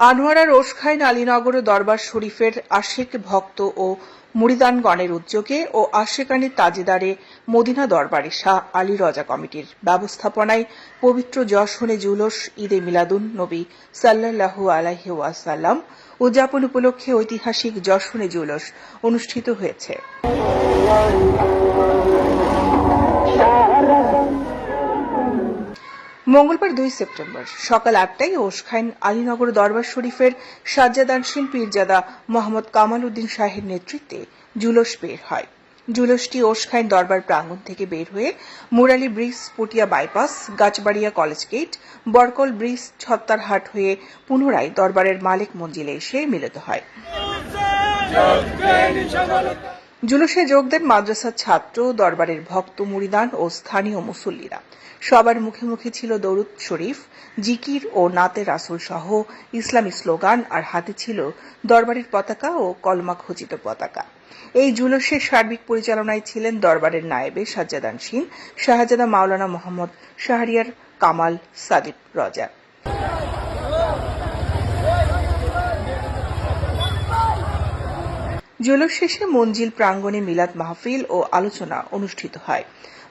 আনোয়ারা রোশখাইন আলীনগর দরবার শরীফের আশেক ভক্ত ও মুরিদানগণের উদ্যোগে ও আশেকানি তাজেদারে মদিনা দরবারে শাহ আলী রজা কমিটির ব্যবস্থাপনায় পবিত্র যশনে জুলস ঈদে মিলাদুন নবী সাল্লাল্লাহু আলাইহি ওয়াসাল্লাম উদযাপন উপলক্ষে ঐতিহাসিক যশনে জুলস অনুষ্ঠিত হয়েছে। মঙ্গলবার দুই সেপ্টেম্বর সকাল আটটায় ওসখাইন আলীনগর দরবার শরীফের সাজ্জাদানশীল পীরজাদা মোহাম্মদ কামাল উদ্দিন শাহের নেতৃত্বে জুলস বের হয়। জুলসটি ওসখাইন দরবার প্রাঙ্গণ থেকে বের হয়ে Murali bridge Patiya bypass, Gachbaria college gate, Barkal bridge Chhattarhat হয়ে পুনরায় দরবারের মালিক মঞ্জিলে এসে মিলিত হয়। জুলুসে যোগ দেন মাদ্রাসার ছাত্র, দরবারের ভক্ত, মুরিদান ও স্থানীয় মুসল্লিরা। সবার মুখে মুখে ছিল দরুদ শরীফ, জিকির ও নাতে রাসুল সহ ইসলামী স্লোগান, আর হাতে ছিল দরবারের পতাকা ও কলমা খচিত পতাকা। এই জুলুসের সার্বিক পরিচালনায় ছিলেন দরবারের নায়েবে সাজ্জাদান সিং, শাহজাদা মাওলানা মোহাম্মদ শাহরিয়ার কামাল সাদিব রজা জুলুস শেষে মঞ্জিল প্রাঙ্গণে মিলাদ মাহফিল ও আলোচনা অনুষ্ঠিত হয়।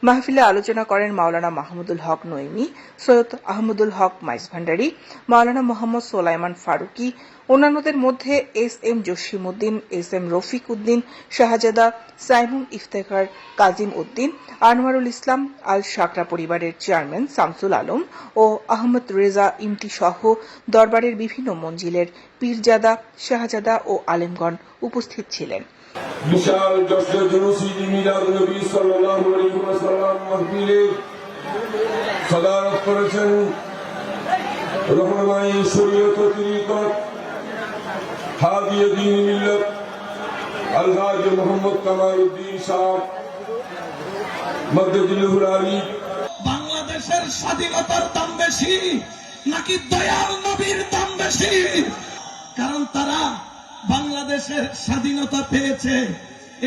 মাহফিলে আলোচনা করেন মাওলানা মাহমুদুল হক নৈমি, সৈয়দ আহমদুল হক মাইস ভান্ডারী, মাওলানা মোহাম্মদ সোলাইমান ফারুকি, অন্যান্যদের মধ্যে S M Jasimuddin, S M Rafiq Uddin, Shahzada Saimum Iftekhar Kazim Uddin, Anwarul Islam Al Sakra পরিবারের চেয়ারম্যান শামসুল আলম ও আহমদ রেজা ইমতি সহ দরবারের বিভিন্ন মঞ্জিলের পীরজাদা, শাহজাদা ও আলেমগণ উপস্থিত ছিলেন। বিশাল যশ্ন জুলুসি মিলাদ নবী সাল্লাল্লাহু আলাইহি ওয়াসাল্লাম মাহফিলে সদারত করেছেন রহমাই শরীয়ত তরিকত হাদিয়ে দ্বীন মিল্লাত আলহাজ মোহাম্মদ কামাল উদ্দিন সাহেব মদ্দুল্লাহুল আলী। বাংলাদেশের স্বাধীনতার দাম বেশি, নাকি দয়াল নবীর দাম বেশি? কারণ তারা বাংলাদেশের স্বাধীনতা পেয়েছে,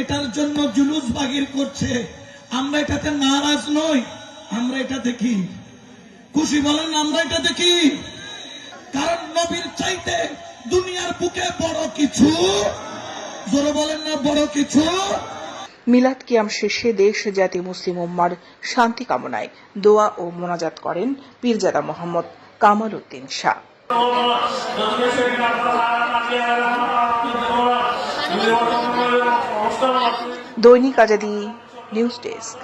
এটার জন্য জুলুস বাগির করছে। আমরা এটাতে নারাজ নই, আমরা এটা দেখি খুশি বলেন, আমরা এটা দেখি কারণ নবীর চাইতে দুনিয়ার বুকে বড় কিছু, জোরে বলেন না, বড় কিছু। মিলাদ কিয়াম শেষে দেশ, জাতি, মুসলিম উম্মার শান্তি কামনায় দোয়া ও মোনাজাত করেন পীরজাদা মোহাম্মদ কামাল উদ্দিন শাহ। দৈনিক আজাদি ന്യൂസ് ഡെസ്ക്